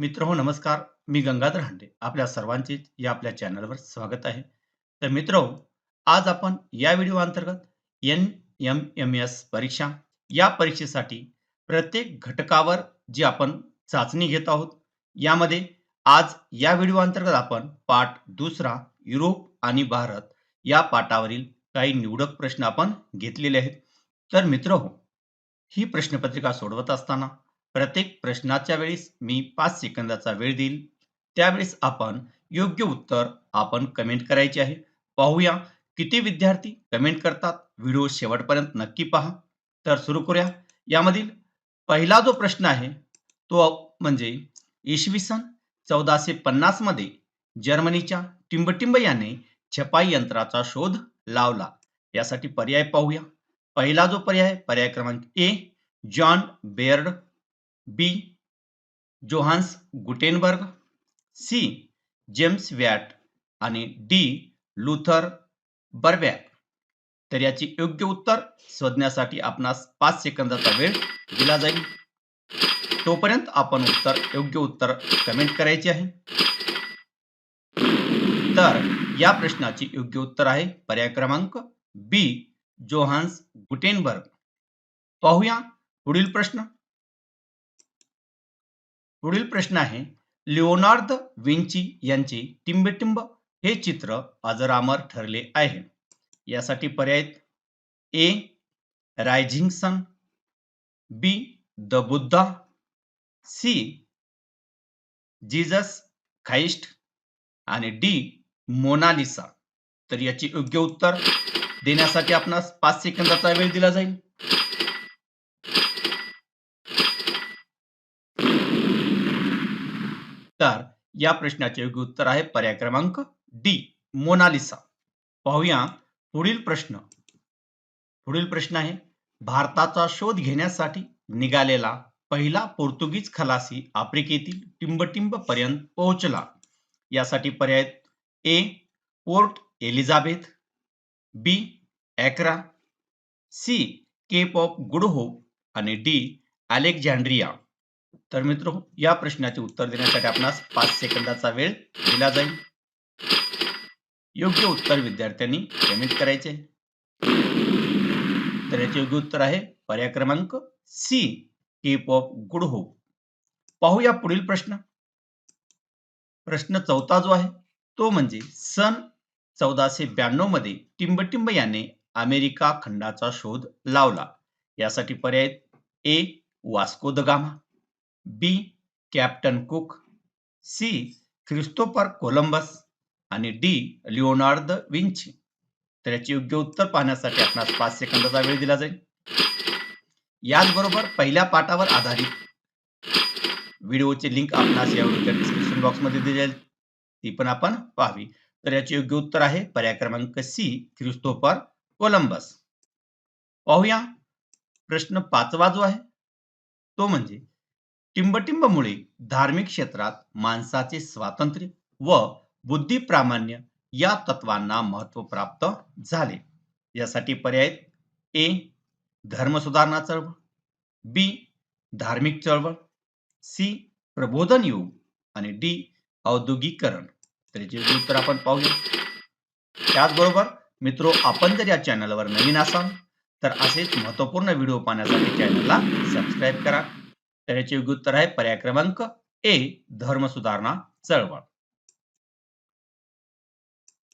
मित्र हो नमस्कार. मी गंगाधर हांडे. आपल्या सर्वांचे या आपल्या चॅनलवर स्वागत आहे. तर मित्र हो, आज आपण या व्हिडिओ अंतर्गत एन एम एम एस परीक्षा या परीक्षेसाठी प्रत्येक घटकावर जी आपण चाचणी घेत आहोत यामध्ये आज या व्हिडिओ अंतर्गत आपण पाठ दुसरा युरोप आणि भारत या पाठावरील काही निवडक प्रश्न आपण घेतलेले आहेत. तर मित्र हो ही प्रश्नपत्रिका सोडवत असताना प्रत्येक प्रश्नाच्या वेळेस मी पाच सेकंदाचा वेळ देईल. त्यावेळेस आपण योग्य उत्तर आपण कमेंट करायचे आहे. पाहूया किती विद्यार्थी कमेंट करतात. व्हिडिओ शेवटपर्यंत नक्की पहा. तर सुरू करूया. यामधील पहिला जो प्रश्न आहे तो म्हणजे इसवी सन चौदाशे पन्नासमध्ये जर्मनीच्या टिंबटिंब याने छपाई यंत्राचा शोध लावला. यासाठी पर्याय पाहूया. पहिला जो पर्याय पर्याय क्रमांक A John Baird B. Johannes Gutenberg C. James Watt आणि डी. लुथर बर्बॅक तर याची योग्य उत्तर शोधण्यासाठी आपणास पाच सेकंदाचा वेळ दिला जाईल. तोपर्यंत आपण उत्तर योग्य उत्तर कमेंट करायचे आहे. तर या प्रश्नाची योग्य उत्तर आहे पर्याय क्रमांक बी. Johannes Gutenberg. पाहूया पुढील प्रश्न. पुढील प्रश्न आहे लिओनार्द विंची यांचे टिंबटिंब हे चित्र अजरामर ठरले आहे. यासाठी पर्याय A rising sun B the Buddha C Jesus Christ आणि डी मोनालिसा. तर याची योग्य उत्तर देण्यासाठी आपणास पाच सेकंदाचा वेळ दिला जाईल. तर या प्रश्नाचे योग्य उत्तर आहे पर्याय क्रमांक डी, मोनालिसा. पाहूया पुढील प्रश्न. पुढील प्रश्न आहे, भारताचा शोध घेण्यासाठी निघालेला पहिला पोर्तुगीज खलासी आफ्रिकेतील टिंबटिंब पर्यंत पोहोचला. यासाठी पर्याय A, Port Elizabeth, B, Accra, C, Cape of Good Hope आणि डी, अलेक्झांड्रिया. तर मित्र या प्रश्नाचे उत्तर देण्यासाठी आपणास पाच सेकंदाचा वेळ दिला जाईल. योग्य उत्तर विद्यार्थ्यांनी कमेंट करायचे. तर याचे योग्य उत्तर आहे पर्याय क्रमांक C Cape of Good Hope पाहूया पुढील प्रश्न. प्रश्न चौथा जो आहे तो म्हणजे सन चौदाशे ब्याण्णवमध्ये टिंबटिंब याने अमेरिका खंडाचा शोध लावला. यासाठी पर्याय A Vasco da Gama. B Captain Cook C Christopher Columbus आणि डी लिओनार्द विंची. तर याचे योग्य उत्तर पाहण्यासाठी आपणास पाच सेकंदाचा वेळ दिला जाईल. याचबरोबर पहिल्या पाठावर आधारित व्हिडिओचे लिंक आपणास या व्हिडिओच्या डिस्क्रिप्शन बॉक्समध्ये दिली जाईल. ती पण आपण पाहावी. तर याचे योग्य उत्तर आहे पर्याय क्रमांक सी ख्रिस्तोफर कोलंबस. पाहूया. प्रश्न पाचवा जो आहे तो म्हणजे टिंबटिंबमुळे धार्मिक क्षेत्रात माणसाचे स्वातंत्र्य व बुद्धी प्रामाण्य या तत्वांना महत्त्व प्राप्त झाले. यासाठी पर्याय ए. धर्म सुधारणा चळवळ. बी. धार्मिक चळवळ. सी. प्रबोधन युग. आणि डी. औद्योगिकरण तर उत्तर आपण पाहूया. त्याचबरोबर मित्रो आपण जर या चॅनलवर नवीन असाल तर असेच महत्त्वपूर्ण व्हिडिओ पाहण्यासाठी चॅनलला सबस्क्राईब करा. तर याचे योग्य उत्तर आहे. पर्याय क्रमांक ए धर्म सुधारणा चळवळ.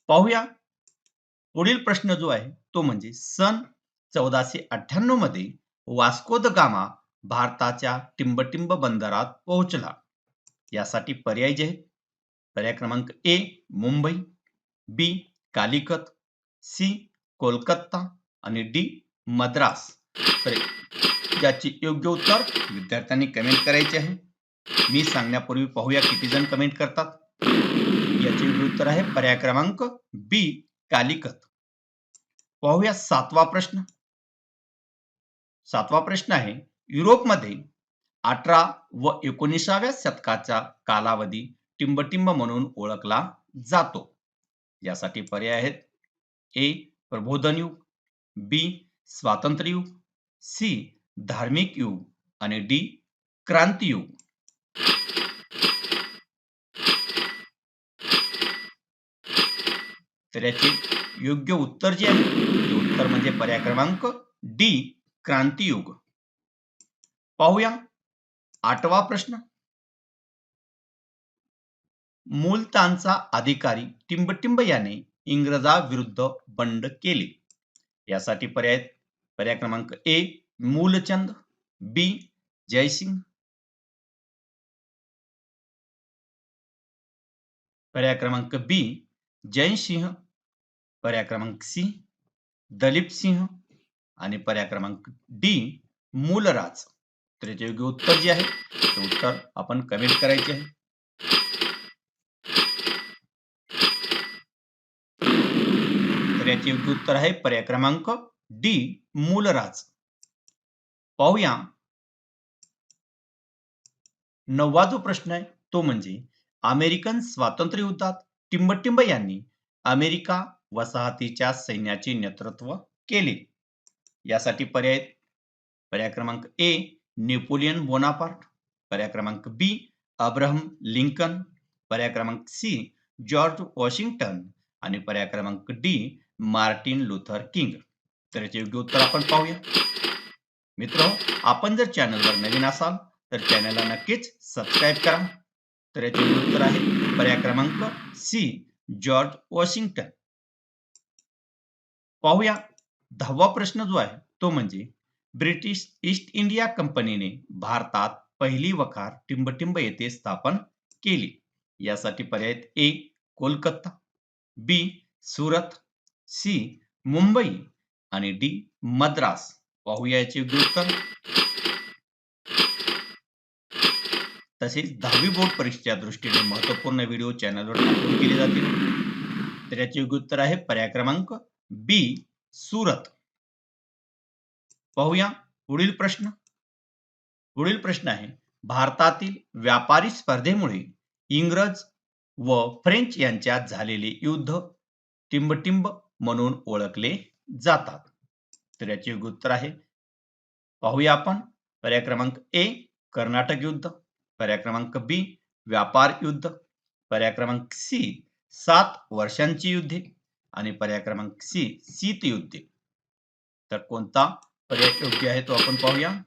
पाहूया. पुढील प्रश्न जो आहे तो म्हणजे सन चौदाशे अठ्ठ्याण्णवमध्ये वास्को द गामा भारताच्या टिंबटिंब बंदरात पोहोचला. यासाठी पर्याय जे आहेत पर्याय क्रमांक A Mumbai B Calicut C Kolkata आणि डी मद्रास. तर याची योग्य उत्तर विद्यार्थ्यांनी कमेंट करायचे आहे. मी सांगण्यापूर्वी पाहूया किती जण कमेंट करतात. याचे योग्य उत्तर आहे पर्याय क्रमांक बी कालिकत. पाहूया सातवा प्रश्न. सातवा प्रश्न आहे युरोपमध्ये अठरा व एकोणीसाव्या शतकाचा कालावधी टिंबटिंब म्हणून ओळखला जातो. यासाठी पर्याय आहेत. ए प्रबोधन युग. बी स्वातंत्र्ययुग सी धार्मिक युग आणि डी क्रांतियुग तर याचे योग्य उत्तर जे आहे ते उत्तर म्हणजे पर्याय क्रमांक डी क्रांतियुग पाहूया आठवा प्रश्न. मुलतानचा अधिकारी टिंबटिंब याने इंग्रजाविरुद्ध बंड केले. यासाठी पर्याय पर्याय क्रमांक ए मूलचंद बी जयसिंग पर्याय क्रमांक बी जयसिंह पर्याय क्रमांक सी दलीप सिंह आणि पर्याय क्रमांक डी मूलराज तर योग्य उत्तर जे आहे, ते उत्तर आपण कमेंट याचे योग्य उत्तर आहे पर्याय क्रमांक डी मूलराज पाहूया. नववा जो प्रश्न आहे तो म्हणजे अमेरिकन स्वातंत्र्य युद्धात टिंबटिंब यांनी अमेरिका वसाहतीच्या सैन्याचे नेतृत्व केले. यासाठी पर्याय पर्याय क्रमांक ए नेपोलियन बोनापार्ट. पर्याय क्रमांक बी अब्राहम लिंकन. पर्याय क्रमांक सी जॉर्ज वॉशिंग्टन. आणि पर्याय क्रमांक डी मार्टिन लुथर किंग. तर याचे योग्य उत्तर आपण पाहूया. मित्र आपण जर चॅनलवर नवीन असाल तर चॅनलला नक्कीच सबस्क्राईब करा. तर याचे उत्तर आहे पर्याय क्रमांक सी जॉर्ज वॉशिंग्टन पाहूया. दहावा प्रश्न जो आहे तो म्हणजे ब्रिटिश ईस्ट इंडिया कंपनीने भारतात पहिली वखार टिंबटिंब येथे स्थापन केली. यासाठी पर्याय A Kolkata B Surat C Mumbai आणि डी मद्रास. पाहूया याचे तसेच दहावी बोर्ड परीक्षेच्या दृष्टीने महत्त्वपूर्ण व्हिडिओ चॅनलवर अपलोड केले जातील. तर याचे योग्य उत्तर आहे पर्याय क्रमांक बी सुरत. पाहूया पुढील प्रश्न. पुढील प्रश्न आहे भारतातील व्यापारी स्पर्धेमुळे इंग्रज व फ्रेंच यांच्यात झालेले युद्ध टिंबटिंब म्हणून ओळखले जातात. तर याचे योग्य उत्तर आहे. पाहूया आपण. पर्याय क्रमांक ए कर्नाटक युद्ध. पर्याय क्रमांक बी व्यापार युद्ध. पर्याय क्रमांक सी सात वर्षांची युद्धे. आणि पर्याय क्रमांक सी शीत युद्धे. तर कोणता पर्याय योग्य आहे तो आपण पाहूया.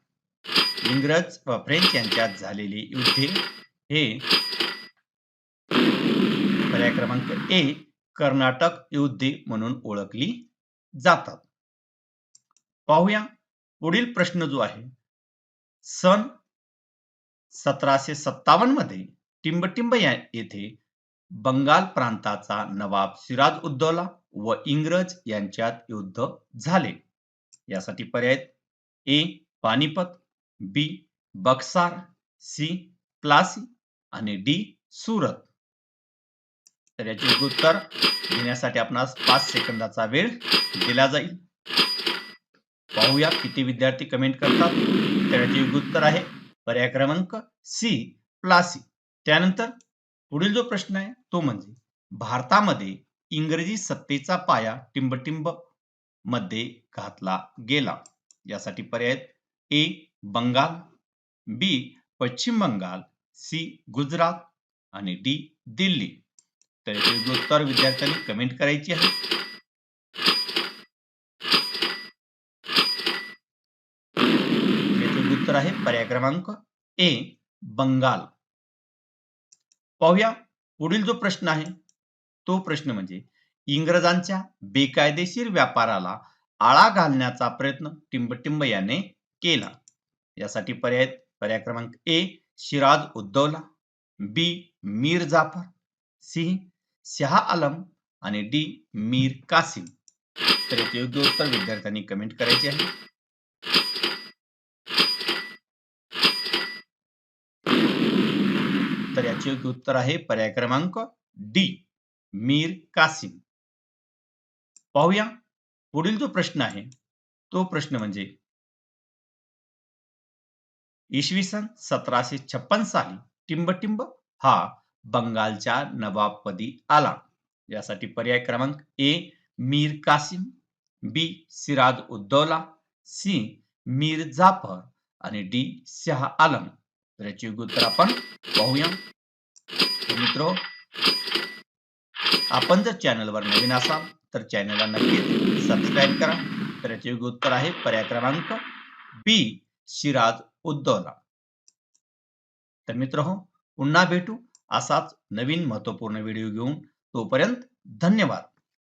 इंग्रज व फ्रेंच यांच्यात झालेली युद्धे. हे पर्याय क्रमांक ए कर्नाटक युद्धे म्हणून ओळखली जातात. पाहूया. पुढील प्रश्न जो आहे सन सतराशे सत्तावन्नमध्ये टिंबटिंब या येथे बंगाल प्रांताचा नवाब सिराज उद्दौला व इंग्रज यांच्यात युद्ध झाले. यासाठी पर्याय A Panipat B Buxar C Plassey आणि डी सुरत. तर याचे उत्तर देण्यासाठी आपणास पाच सेकंदाचा वेळ दिला जाईल. पाहूया किती विद्यार्थी कमेंट करतात. त्याचे योग्य उत्तर आहे पर्याय क्रमांक सी प्लासी. त्यानंतर पुढील जो प्रश्न आहे तो म्हणजे भारतामध्ये इंग्रजी सत्तेचा पाया टिंबटिंबमध्ये घातला गेला. यासाठी पर्याय ए बंगाल बी पश्चिम बंगाल सी गुजरात आणि डी दिल्ली. तर योग्य उत्तर विद्यार्थ्यांनी कमेंट करायची आहे याचे उत्तर आहे पर्याय क्रमांक ए बंगाल. पाहूया पुढील जो प्रश्न आहे तो प्रश्न म्हणजे इंग्रजांच्या बेकायदेशीर व्यापाराला आळा घालण्याचा प्रयत्न टिंबटिंब याने केला. यासाठी पर्याय पर्याय क्रमांक A Siraj Uddaulah. B Mir Jafar. C Shah Alam. आणि डी मीर कासिम. तर याचे योग्य उत्तर विद्यार्थ्यांनी कमेंट करायचे आहे. तर याचे योग्य उत्तर आहे पर्याय क्रमांक डी मीर कासिम. पाहूया पुढील जो प्रश्न आहे तो प्रश्न म्हणजे इसवी सन सतराशे छप्पन साली टिंबटिंब हा बंगालच्या नवाबपदी आला. यासाठी पर्याय क्रमांक A Mir Qasim B Siraj Uddaulah C Mir Jafar आणि डी शहा आलम. तर याचे योग्य उत्तर आपण पाहूया. मित्र. आपण जर चॅनलवर नवीन असाल तर चॅनलला नक्कीच सबस्क्राईब करा. तर याचे योग्य उत्तर आहे पर्याय क्रमांक बी शिराज उद्दौला. तर मित्र हो पुन्हा भेटू असाच नवीन महत्त्वपूर्ण व्हिडिओ घेऊन. तोपर्यंत धन्यवाद.